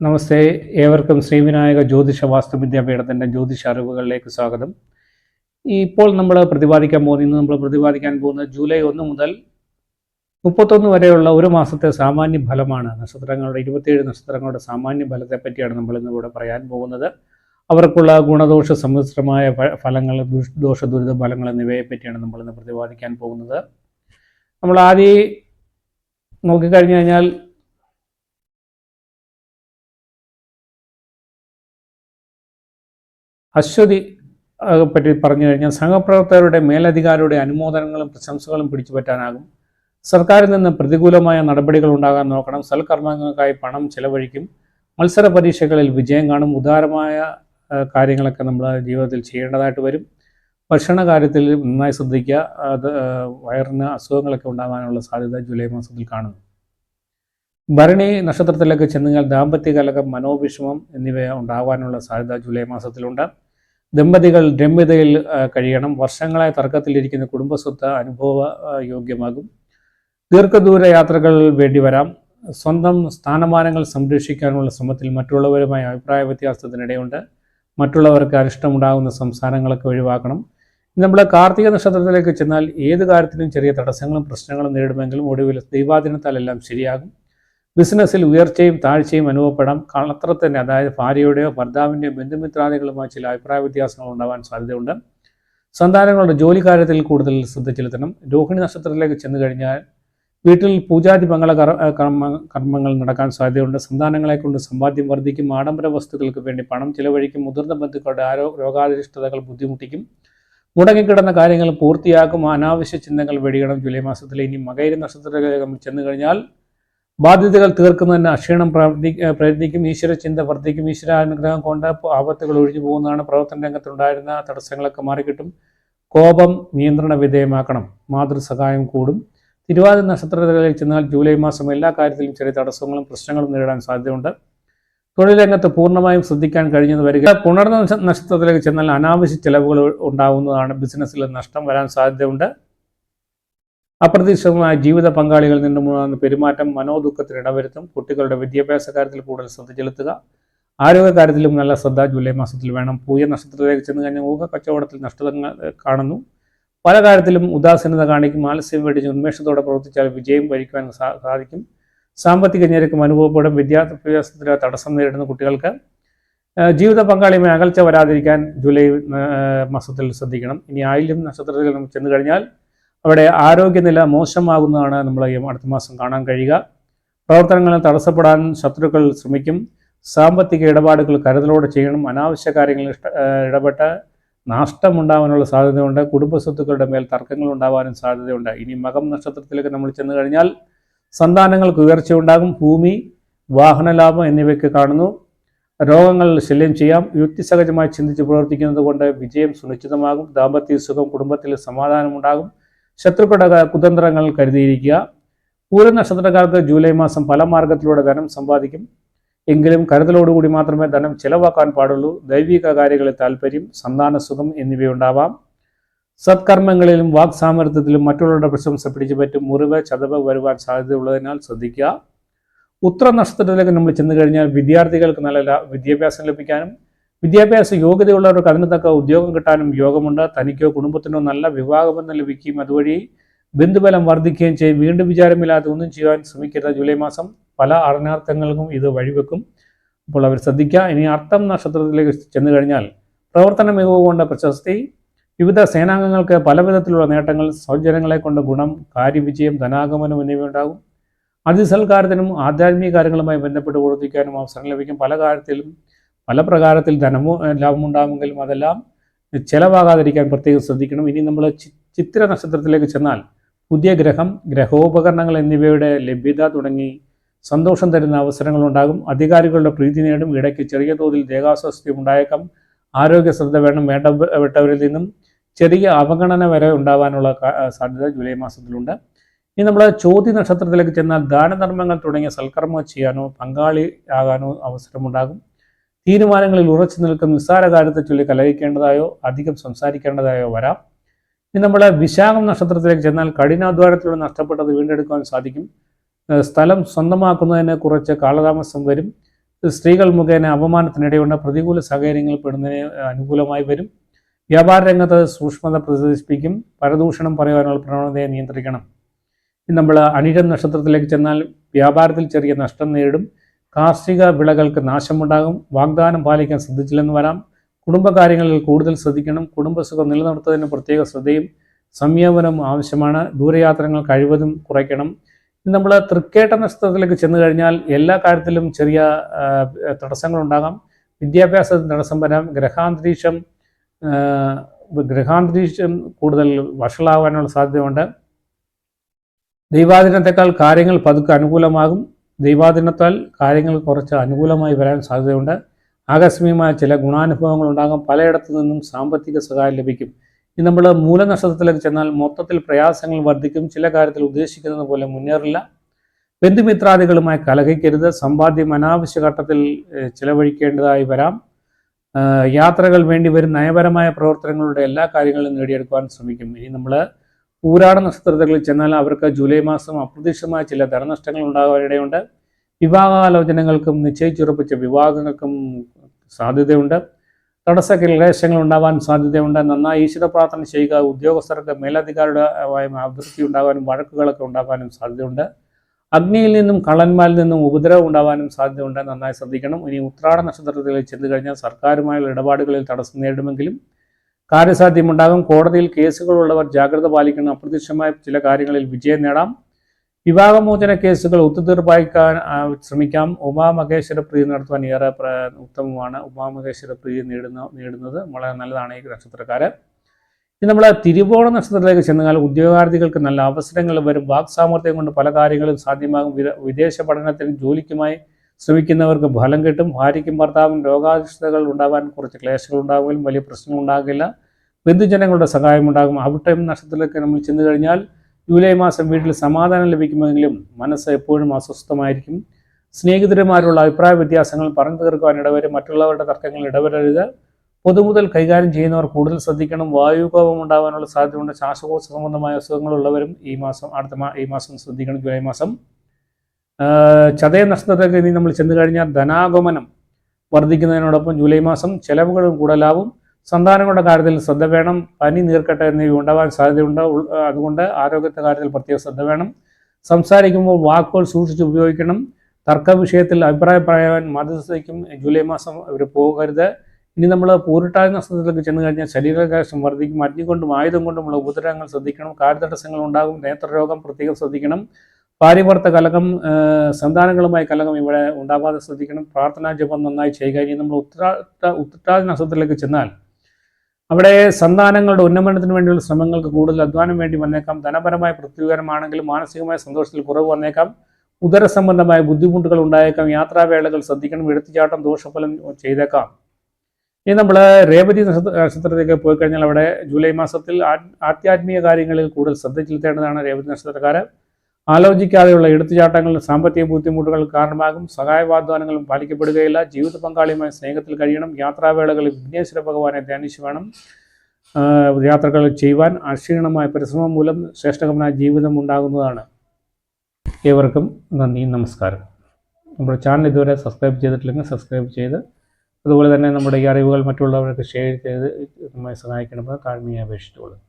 നമസ്തേ. ഏവർക്കും ശ്രീവിനായക ജ്യോതിഷ വാസ്തു വിദ്യാപീഠത്തിന്റെ ജ്യോതിഷ അറിവുകളിലേക്ക് സ്വാഗതം. ഇപ്പോൾ നമ്മൾ പ്രതിപാദിക്കാൻ പോകുന്നത് ഇന്ന് നമ്മൾ പ്രതിപാദിക്കാൻ പോകുന്ന ജൂലൈ ഒന്ന് മുതൽ മുപ്പത്തൊന്ന് വരെയുള്ള ഒരു മാസത്തെ സാമാന്യ ഫലമാണ്. നക്ഷത്രങ്ങളുടെ ഇരുപത്തിയേഴ് നക്ഷത്രങ്ങളുടെ സാമാന്യ ഫലത്തെ പറ്റിയാണ് നമ്മൾ ഇന്ന് ഇവിടെ പറയാൻ പോകുന്നത്. അവർക്കുള്ള ഗുണദോഷ സമ്മിശ്രമായ ഫലങ്ങൾ ദോഷ ദുരിത ഫലങ്ങൾ എന്നിവയെ പറ്റിയാണ് നമ്മൾ ഇന്ന് പ്രതിപാദിക്കാൻ പോകുന്നത്. നമ്മൾ ആദ്യം നോക്കിക്കഴിഞ്ഞു കഴിഞ്ഞാൽ അശ്വതി പറ്റി പറഞ്ഞു കഴിഞ്ഞാൽ സംഘപ്രവർത്തകരുടെ മേലധികാരിയുടെ അനുമോദനങ്ങളും പ്രശംസകളും പിടിച്ചുപറ്റാനാകും സർക്കാരിൽ നിന്ന് പ്രതികൂലമായ നടപടികൾ ഉണ്ടാകാൻ നോക്കണം. സൽക്കർമ്മങ്ങൾക്കായി പണം ചെലവഴിക്കും. മത്സര പരീക്ഷകളിൽ വിജയം കാണും. ഉദാരമായ കാര്യങ്ങളൊക്കെ നമ്മൾ ജീവിതത്തിൽ ചെയ്യേണ്ടതായിട്ട് വരും. ഭക്ഷണ കാര്യത്തിൽ നന്നായി ശ്രദ്ധിക്കുക. അത് വയറിന് അസുഖങ്ങളൊക്കെ ഉണ്ടാകാനുള്ള സാധ്യത ജൂലൈ മാസത്തിൽ കാണുന്നു. ഭരണി നക്ഷത്രത്തിലേക്ക് ചെന്നുകഴിഞ്ഞാൽ ദാമ്പത്യ കലകം മനോവിഷമം എന്നിവ ഉണ്ടാകാനുള്ള സാധ്യത ജൂലൈ മാസത്തിലുണ്ട്. ദമ്പതികൾ രമ്യതയിൽ കഴിയണം. വർഷങ്ങളായി തർക്കത്തിലിരിക്കുന്ന കുടുംബസ്വത്ത് അനുഭവ യോഗ്യമാകും. ദീർഘദൂര യാത്രകൾ വേണ്ടി വരാം സ്വന്തം സ്ഥാനമാനങ്ങൾ സംരക്ഷിക്കാനുള്ള ശ്രമത്തിൽ മറ്റുള്ളവരുമായി അഭിപ്രായ വ്യത്യാസത്തിനിടയുണ്ട്. മറ്റുള്ളവർക്ക് അനിഷ്ടമുണ്ടാകുന്ന സംസാരങ്ങളൊക്കെ ഒഴിവാക്കണം. നമ്മൾ കാർത്തിക നക്ഷത്രത്തിലേക്ക് ചെന്നാൽ ഏത് കാര്യത്തിലും ചെറിയ തടസ്സങ്ങളും പ്രശ്നങ്ങളും നേരിടുമെങ്കിലും ഒടുവിൽ ദൈവാധീനത്താൽ എല്ലാം ശരിയാകും. ബിസിനസ്സിൽ ഉയർച്ചയും താഴ്ചയും അനുഭവപ്പെടാം. കളത്രത്തിന് അതായത് ഭാര്യയുടെയോ ഭർത്താവിന്റെയോ ബന്ധുമിത്രാദികളുമായി ചില അഭിപ്രായ വ്യത്യാസങ്ങൾ ഉണ്ടാവാൻ സാധ്യതയുണ്ട്. സന്താനങ്ങളുടെ ജോലി കാര്യത്തിൽ കൂടുതൽ ശ്രദ്ധ ചെലുത്തണം. രോഹിണി നക്ഷത്രത്തിലേക്ക് ചെന്നു കഴിഞ്ഞാൽ വീട്ടിൽ പൂജാതി മംഗള കർ- കർമ്മ കർമ്മങ്ങൾ നടക്കാൻ സാധ്യതയുണ്ട്. സന്താനങ്ങളെ കൊണ്ട് സമ്പാദ്യം വർദ്ധിക്കും. ആഡംബര വസ്തുക്കൾക്ക് വേണ്ടി പണം ചിലവഴിക്കും. മുതിർന്ന ബന്ധുക്കളുടെ ആരോ രോഗാധിഷ്ഠതകൾ ബുദ്ധിമുട്ടിക്കും. മുടങ്ങിക്കിടന്ന കാര്യങ്ങൾ പൂർത്തിയാക്കും. അനാവശ്യ ചിന്തകൾ വെടിയണം. ജൂലൈ മാസത്തിൽ ഇനി മകൈര നക്ഷത്രത്തിലേക്ക് ചെന്ന് കഴിഞ്ഞാൽ ബാധ്യതകൾ തീർക്കുന്നതിന് അക്ഷീണം പ്രവർത്തി പ്രയത്നിക്കും ഈശ്വര ചിന്ത വർദ്ധിക്കും. ഈശ്വരാനുഗ്രഹം കൊണ്ട് ആപത്തുകൾ ഒഴിഞ്ഞു പോകുന്നതാണ് പ്രവർത്തന രംഗത്തുണ്ടായിരുന്ന തടസ്സങ്ങളൊക്കെ മാറിക്കിട്ടും. കോപം നിയന്ത്രണ വിധേയമാക്കണം. മാതൃസഹായം കൂടും. തിരുവാതിര നക്ഷത്രത്തിലേക്ക് ചെന്നാൽ ജൂലൈ മാസം എല്ലാ കാര്യത്തിലും ചെറിയ തടസ്സങ്ങളും പ്രശ്നങ്ങളും നേരിടാൻ സാധ്യതയുണ്ട്. തൊഴിൽ രംഗത്ത് പൂർണമായും ശ്രദ്ധിക്കാൻ കഴിഞ്ഞെന്ന് വരിക. പുണർന്ന നക്ഷ- നക്ഷത്രത്തിലേക്ക് ചെന്നാൽ അനാവശ്യ ചെലവുകൾ ഉണ്ടാവുന്നതാണ്. ബിസിനസ്സിൽ നഷ്ടം വരാൻ സാധ്യതയുണ്ട്. അപ്രതീക്ഷിതമായ ജീവിത പങ്കാളികളിൽ നിന്നുമുള്ള പെരുമാറ്റം മനോദുഃഖത്തിന് ഇടവരുത്തും. കുട്ടികളുടെ വിദ്യാഭ്യാസ കാര്യത്തിൽ കൂടുതൽ ശ്രദ്ധ ചെലുത്തുക. ആരോഗ്യ കാര്യത്തിലും നല്ല ശ്രദ്ധ ജൂലൈ മാസത്തിൽ വേണം. പൂയ നക്ഷത്രത്തിലേക്ക് ചെന്ന് കഴിഞ്ഞാൽ ഊഹ കച്ചവടത്തിൽ നഷ്ടങ്ങൾ കാണുന്നു. പല കാര്യത്തിലും ഉദാസീനത കാണിക്കും. ആലസ്യം വേടിച്ച് ഉന്മേഷത്തോടെ പ്രവർത്തിച്ചാൽ വിജയം വരിക്കുവാൻ സാധിക്കും. സാമ്പത്തിക ഞെരുക്കം അനുഭവപ്പെടും. വിദ്യാഭ്യാസത്തിന് തടസ്സം നേരിടുന്ന കുട്ടികൾക്ക് ജീവിത പങ്കാളിയുമായി അകൽച്ച വരാതിരിക്കാൻ ജൂലൈ മാസത്തിൽ ശ്രദ്ധിക്കണം. ഇനി ആയിലും നക്ഷത്രത്തിൽ നമ്മൾ ചെന്ന് കഴിഞ്ഞാൽ അവിടെ ആരോഗ്യനില മോശമാകുന്നതാണ് നമ്മൾ അടുത്ത മാസം കാണാൻ കഴിയുക. പ്രവർത്തനങ്ങളിൽ തടസ്സപ്പെടാൻ ശത്രുക്കൾ ശ്രമിക്കും. സാമ്പത്തിക ഇടപാടുകൾ കരുതലോടെ ചെയ്യണം. അനാവശ്യ കാര്യങ്ങളിൽ ഇഷ്ട ഇടപെട്ട് നഷ്ടമുണ്ടാവാനുള്ള സാധ്യതയുണ്ട്. കുടുംബസ്വത്തുക്കളുടെ മേൽ തർക്കങ്ങൾ ഉണ്ടാവാനും സാധ്യതയുണ്ട്. ഇനി മകം നക്ഷത്രത്തിലേക്ക് നമ്മൾ ചെന്ന് കഴിഞ്ഞാൽ സന്താനങ്ങൾക്ക് ഉയർച്ചയുണ്ടാകും ഭൂമി വാഹനലാഭം എന്നിവയ്ക്ക് കാണുന്നു. രോഗങ്ങൾ ശല്യം ചെയ്യാം. യുക്തിസഹജമായി ചിന്തിച്ച് പ്രവർത്തിക്കുന്നത് കൊണ്ട് വിജയം സുനിശ്ചിതമാകും. ദാമ്പത്യ സുഖം കുടുംബത്തിൽ സമാധാനമുണ്ടാകും. ശത്രുക്കളുടെ കുതന്ത്രങ്ങൾ കരുതിയിരിക്കുക. പൂര നക്ഷത്രക്കാർക്ക് ജൂലൈ മാസം പല മാർഗത്തിലൂടെ ധനം സമ്പാദിക്കും. എങ്കിലും കരുതലോടുകൂടി മാത്രമേ ധനം ചെലവാക്കാൻ പാടുള്ളൂ. ദൈവിക കാര്യങ്ങളിൽ താല്പര്യം സന്താന സുഖം എന്നിവയുണ്ടാവാം. സത്കർമ്മങ്ങളിലും വാക് സാമർത്ഥ്യത്തിലും മറ്റുള്ളവരുടെ പ്രശംസ പിടിച്ചു പറ്റും. മുറിവ് ചതവ് വരുവാൻ സാധ്യതയുള്ളതിനാൽ ശ്രദ്ധിക്കുക. ഉത്തര നക്ഷത്രത്തിലേക്ക് നമ്മൾ ചെന്ന് കഴിഞ്ഞാൽ വിദ്യാർത്ഥികൾക്ക് നല്ല വിദ്യാഭ്യാസം ലഭിക്കാനും വിദ്യാഭ്യാസ യോഗ്യതയുള്ളവർക്ക് അതിന് ഉദ്യോഗം കിട്ടാനും യോഗമുണ്ട്. തനിക്കോ കുടുംബത്തിനോ നല്ല വിവാഹബന്ധം ലഭിക്കുകയും അതുവഴി ബന്ധുബലം വർദ്ധിക്കുകയും ചെയ്യും. വീണ്ടും വിചാരമില്ലാതെ ഒന്നും ചെയ്യാൻ ശ്രമിക്കരുത്. ജൂലൈ മാസം പല അനർത്ഥങ്ങൾക്കും ഇത് വഴിവെക്കും. അപ്പോൾ അവർ ശ്രദ്ധിക്കുക. ഇനി അർത്ഥം നക്ഷത്രത്തിലേക്ക് ചെന്നു കഴിഞ്ഞാൽ പ്രവർത്തന മികവ് കൊണ്ട് പ്രശസ്തി. വിവിധ സേനാംഗങ്ങൾക്ക് പലവിധത്തിലുള്ള നേട്ടങ്ങൾ സൗജന്യങ്ങളെ കൊണ്ട് ഗുണം കാര്യവിജയം ധനാഗമനം എന്നിവയുണ്ടാകും അതിസൽക്കാരത്തിനും ആധ്യാത്മിക കാര്യങ്ങളുമായി ബന്ധപ്പെട്ട് പ്രവർത്തിക്കാനും അവസരം ലഭിക്കും. പല കാര്യത്തിലും പല പ്രകാരത്തിൽ ധനമോ ലാഭം ലാഭമുണ്ടാകുമെങ്കിലും അതെല്ലാം ചെലവാകാതിരിക്കാൻ പ്രത്യേകം ശ്രദ്ധിക്കണം. ഇനി നമ്മൾ ചിത്ര നക്ഷത്രത്തിലേക്ക് ചെന്നാൽ പുതിയ ഗ്രഹം ഗ്രഹോപകരണങ്ങൾ എന്നിവയുടെ ലഭ്യത തുടങ്ങി സന്തോഷം തരുന്ന അവസരങ്ങൾ ഉണ്ടാകും അധികാരികളുടെ പ്രീതി നേടും. ഇടയ്ക്ക് ചെറിയ തോതിൽ ദേഹാസ്വാസ്ഥ്യം ഉണ്ടായേക്കാം. ആരോഗ്യ ശ്രദ്ധ വേണം. വേണ്ടപ്പെട്ടവരിൽ നിന്നും ചെറിയ അവഗണന വരെ ഉണ്ടാവാനുള്ള സാധ്യത ജൂലൈ മാസത്തിലുണ്ട്. ഇനി നമ്മൾ ചോദ്യ നക്ഷത്രത്തിലേക്ക് ചെന്നാൽ ദാനധർമ്മങ്ങൾ തുടങ്ങിയ സൽക്കർമ്മം ചെയ്യാനോ പങ്കാളിയാകാനോ അവസരമുണ്ടാകും. തീരുമാനങ്ങളിൽ ഉറച്ചു നിൽക്കുന്ന നിസ്സാര കാര്യത്തെ ചൊല്ലി കലഹിക്കേണ്ടതായോ അധികം സംസാരിക്കേണ്ടതായോ വരാം. ഇനി നമ്മൾ വിശാഖം നക്ഷത്രത്തിലേക്ക് ചെന്നാൽ കഠിനാധ്വാനത്തിലൂടെ നഷ്ടപ്പെട്ടത് വീണ്ടെടുക്കാൻ സാധിക്കും. സ്ഥലം സ്വന്തമാക്കുന്നതിന് കുറച്ച് കാലതാമസം വരും. സ്ത്രീകൾ മുഖേന അപമാനത്തിനിടെയുള്ള പ്രതികൂല സാഹചര്യങ്ങൾ പെടുന്നതിന് അനുകൂലമായി വരും. വ്യാപാര രംഗത്ത് സൂക്ഷ്മത പ്രദർശിപ്പിക്കും. പരദൂഷണം പറയാനുള്ള പ്രവണതയെ നിയന്ത്രിക്കണം. നമ്മൾ അനിഴം നക്ഷത്രത്തിലേക്ക് ചെന്നാൽ വ്യാപാരത്തിൽ ചെറിയ നഷ്ടം നേരിടും. കാർഷിക വിളകൾക്ക് നാശമുണ്ടാകും. വാഗ്ദാനം പാലിക്കാൻ ശ്രദ്ധിച്ചില്ലെന്ന് വരാം. കുടുംബകാര്യങ്ങളിൽ കൂടുതൽ ശ്രദ്ധിക്കണം. കുടുംബസുഖം നിലനിർത്തുന്നതിന് പ്രത്യേക ശ്രദ്ധയും സംയമനവും ആവശ്യമാണ്. ദൂരയാത്രകൾ കഴിവതും കുറയ്ക്കണം. നമ്മൾ തൃക്കേട്ട നക്ഷത്രത്തിലേക്ക് ചെന്നു കഴിഞ്ഞാൽ എല്ലാ കാര്യത്തിലും ചെറിയ തടസ്സങ്ങളുണ്ടാകാം വിദ്യാഭ്യാസത്തിന് തടസ്സം വരാം. ഗ്രഹാന്തരീക്ഷം ഗ്രഹാന്തരീക്ഷം കൂടുതൽ വഷളാവാനുള്ള സാധ്യതയുണ്ട്. ദൈവാധീനത്തെക്കാൾ കാര്യങ്ങൾ പതുക്കെ അനുകൂലമാകും. ദൈവാധീനത്താൽ കാര്യങ്ങൾ കുറച്ച് അനുകൂലമായി വരാൻ സാധ്യതയുണ്ട്. ആകസ്മികമായ ചില ഗുണാനുഭവങ്ങൾ ഉണ്ടാകും പലയിടത്തു നിന്നും സാമ്പത്തിക സഹായം ലഭിക്കും. ഇനി നമ്മൾ മൂലനക്ഷത്രത്തിലേക്ക് ചെന്നാൽ മൊത്തത്തിൽ പ്രയാസങ്ങൾ വർദ്ധിക്കും. ചില കാര്യത്തിൽ ഉദ്ദേശിക്കുന്നത് പോലെ മുന്നേറില്ല. ബന്ധുമിത്രാദികളുമായി കലഹിക്കരുത്. സമ്പാദ്യം അനാവശ്യ ഘട്ടത്തിൽ ചിലവഴിക്കേണ്ടതായി വരാം. യാത്രകൾ വേണ്ടി വരും നയപരമായ പ്രവർത്തനങ്ങളുടെ എല്ലാ കാര്യങ്ങളും നേടിയെടുക്കുവാൻ ശ്രമിക്കും. ഇനി നമ്മൾ ഊരാട നക്ഷത്രത്തിൽ ചെന്നാൽ അവർക്ക് ജൂലൈ മാസം അപ്രതീക്ഷിതമായ ചില ധനനഷ്ടങ്ങൾ ഉണ്ടാകാനിടയുണ്ട്. വിവാഹാലോചനകൾക്കും നിശ്ചയിച്ചുറപ്പിച്ച വിവാഹങ്ങൾക്കും സാധ്യതയുണ്ട്. തടസ്സ ക്ലേശങ്ങൾ ഉണ്ടാവാൻ സാധ്യതയുണ്ട്. നന്നായി ഈശ്വര പ്രാർത്ഥന ചെയ്യുക ഉദ്യോഗസ്ഥർക്ക് മേലധികാരിയുടെ അതിർത്തി ഉണ്ടാകാനും വഴക്കുകളൊക്കെ ഉണ്ടാകാനും സാധ്യതയുണ്ട്. അഗ്നിയിൽ നിന്നും കള്ളന്മാരിൽ നിന്നും ഉപദ്രവം ഉണ്ടാവാനും സാധ്യതയുണ്ട്. നന്നായി ശ്രദ്ധിക്കണം. ഇനി ഉത്രാട നക്ഷത്രത്തിൽ ചെന്നു കഴിഞ്ഞാൽ സർക്കാരുമായുള്ള ഇടപാടുകളിൽ തടസ്സം നേരിടുമെങ്കിലും കാര്യസാധ്യമുണ്ടാകും. കോടതിയിൽ കേസുകളുള്ളവർ ജാഗ്രത പാലിക്കണം. അപ്രത്യക്ഷമായ ചില കാര്യങ്ങളിൽ വിജയം നേടാം. വിവാഹമോചന കേസുകൾ ഒത്തുതീർപ്പാക്കാൻ ശ്രമിക്കാം. ഉമാമഹേശ്വര പ്രീതി നടത്തുവാൻ ഏറെ ഉത്തമമാണ്. ഉമാമഹേശ്വര പ്രീതി നേടുന്ന നേടുന്നത് വളരെ നല്ലതാണ് ഈ നക്ഷത്രക്കാര്. ഇനി നമ്മൾ തിരുവോണ നക്ഷത്രത്തിലേക്ക് ചെന്നാൽ ഉദ്യോഗാർത്ഥികൾക്ക് നല്ല അവസരങ്ങൾ വരും. വാക്സാമർത്ഥ്യം കൊണ്ട് പല കാര്യങ്ങളും സാധ്യമാകും. വിദേശ പഠനത്തിനും ജോലിക്കുമായി ശ്രമിക്കുന്നവർക്ക് ഫലം കിട്ടും. ഭാര്യയ്ക്കും ഭർത്താവും രോഗാധിഷ്ഠതകൾ ഉണ്ടാകാൻ കുറച്ച് ക്ലേശങ്ങൾ ഉണ്ടാകുമെങ്കിലും വലിയ പ്രശ്നങ്ങൾ ഉണ്ടാകില്ല. ബന്ധുജനങ്ങളുടെ സഹായം ഉണ്ടാകും. അവിട്ടം നക്ഷത്രത്തിലൊക്കെ നമ്മൾ ചെന്ന് കഴിഞ്ഞാൽ ജൂലൈ മാസം വീട്ടിൽ സമാധാനം ലഭിക്കുമെങ്കിലും മനസ്സ് എപ്പോഴും അസ്വസ്ഥമായിരിക്കും. സ്നേഹിതരുമാരുള്ള അഭിപ്രായ വ്യത്യാസങ്ങൾ പറഞ്ഞു തീർക്കുവാൻ ഇടവരും. മറ്റുള്ളവരുടെ തർക്കങ്ങൾ ഇടവരരുത് പൊതുമുതൽ കൈകാര്യം ചെയ്യുന്നവർ കൂടുതൽ ശ്രദ്ധിക്കണം. വായുകോപം ഉണ്ടാകാനുള്ള സാധ്യതയുണ്ട്. ശ്വാസകോശ സംബന്ധമായ അസുഖങ്ങളുള്ളവരും ഈ മാസം അടുത്ത ഈ മാസം ശ്രദ്ധിക്കണം. ജൂലൈ മാസം ചതയ നക്ഷത്രത്തിലേക്ക് ഇനി നമ്മൾ ചെന്ന് കഴിഞ്ഞാൽ ധനാഗമനം വർദ്ധിക്കുന്നതിനോടൊപ്പം ജൂലൈ മാസം ചെലവുകളും കൂടുതലാവും സന്താനങ്ങളുടെ കാര്യത്തിൽ ശ്രദ്ധ വേണം. പനി നീർക്കട്ടെ എന്നിവ ഉണ്ടാവാൻ സാധ്യതയുണ്ട്. അതുകൊണ്ട് ആരോഗ്യത്തെ കാര്യത്തിൽ പ്രത്യേക ശ്രദ്ധ വേണം. സംസാരിക്കുമ്പോൾ വാക്കുകൾ സൂക്ഷിച്ച് ഉപയോഗിക്കണം. തർക്ക വിഷയത്തിൽ അഭിപ്രായം പറയാൻ മധ്യസ്ഥയ്ക്കും ജൂലൈ മാസം ഇവർ പോകരുത്. ഇനി നമ്മൾ പൂരിട്ടായ നഷ്ടത്തിലേക്ക് ചെന്ന് കഴിഞ്ഞാൽ ശരീരകാശം വർദ്ധിക്കും. അഗ്നി കൊണ്ടും ആയുധം കൊണ്ടുമുള്ള ഉപദ്രവങ്ങൾ ശ്രദ്ധിക്കണം. കാര്യതടസ്സങ്ങൾ ഉണ്ടാകും. നേത്രരോഗം പ്രത്യേകം ശ്രദ്ധിക്കണം. ഭാര്യഭർത്ത കലകം സന്താനങ്ങളുമായി കലകം ഇവിടെ ഉണ്ടാവാതെ ശ്രദ്ധിക്കണം. പ്രാർത്ഥനാ ജപം നന്നായി ചെയ്യുക. ഇനി നമ്മൾ ഉത്തരാ ഉത്തരാതി നക്ഷത്രത്തിലേക്ക് ചെന്നാൽ അവിടെ സന്താനങ്ങളുടെ ഉന്നമനത്തിന് വേണ്ടിയുള്ള ശ്രമങ്ങൾക്ക് കൂടുതൽ അധ്വാനം വേണ്ടി വന്നേക്കാം. ധനപരമായ പ്രത്യുകരമാണെങ്കിലും മാനസികമായ സന്തോഷത്തിൽ കുറവ് വന്നേക്കാം. ഉദര സംബന്ധമായ ബുദ്ധിമുട്ടുകൾ ഉണ്ടായേക്കാം. യാത്രാവേളകൾ ശ്രദ്ധിക്കണം. എടുത്തുചാട്ടം ദോഷഫലം ചെയ്തേക്കാം. ഇനി നമ്മൾ രേവതി നക്ഷത്രത്തിലേക്ക് പോയി കഴിഞ്ഞാൽ അവിടെ ജൂലൈ മാസത്തിൽ ആ- ആധ്യാത്മിക കാര്യങ്ങളിൽ കൂടുതൽ ശ്രദ്ധ ചെലുത്തേണ്ടതാണ് രേവതി നക്ഷത്രക്കാര്. ആലോചിക്കാതെയുള്ള എടുത്തുചാട്ടങ്ങളും സാമ്പത്തിക ബുദ്ധിമുട്ടുകൾ കാരണമാകും. സഹായ വാഗ്ദാനങ്ങളും പാലിക്കപ്പെടുകയില്ല. ജീവിത പങ്കാളിയുമായി സ്നേഹത്തിൽ കഴിയണം. യാത്രാവേളകളിൽ വിഘ്നേശ്വര ഭഗവാനെ ധ്യാനിച്ചു വേണം. യാത്രകൾ ചെയ്യുവാൻ അക്ഷീണമായ പരിശ്രമം മൂലം ശ്രേഷ്ഠകമായ ജീവിതം ഉണ്ടാകുന്നതാണ്. ഏവർക്കും നന്ദി നമസ്കാരം. നമ്മുടെ ചാനൽ ഇതുവരെ സബ്സ്ക്രൈബ് ചെയ്തിട്ടില്ലെങ്കിൽ സബ്സ്ക്രൈബ് ചെയ്ത് അതുപോലെ തന്നെ നമ്മുടെ ഈ അറിവുകൾ മറ്റുള്ളവർക്ക് ഷെയർ ചെയ്ത് നമ്മെ സഹായിക്കണമെന്ന് താഴ്മയെ അപേക്ഷിച്ചുകൊള്ളുന്നു.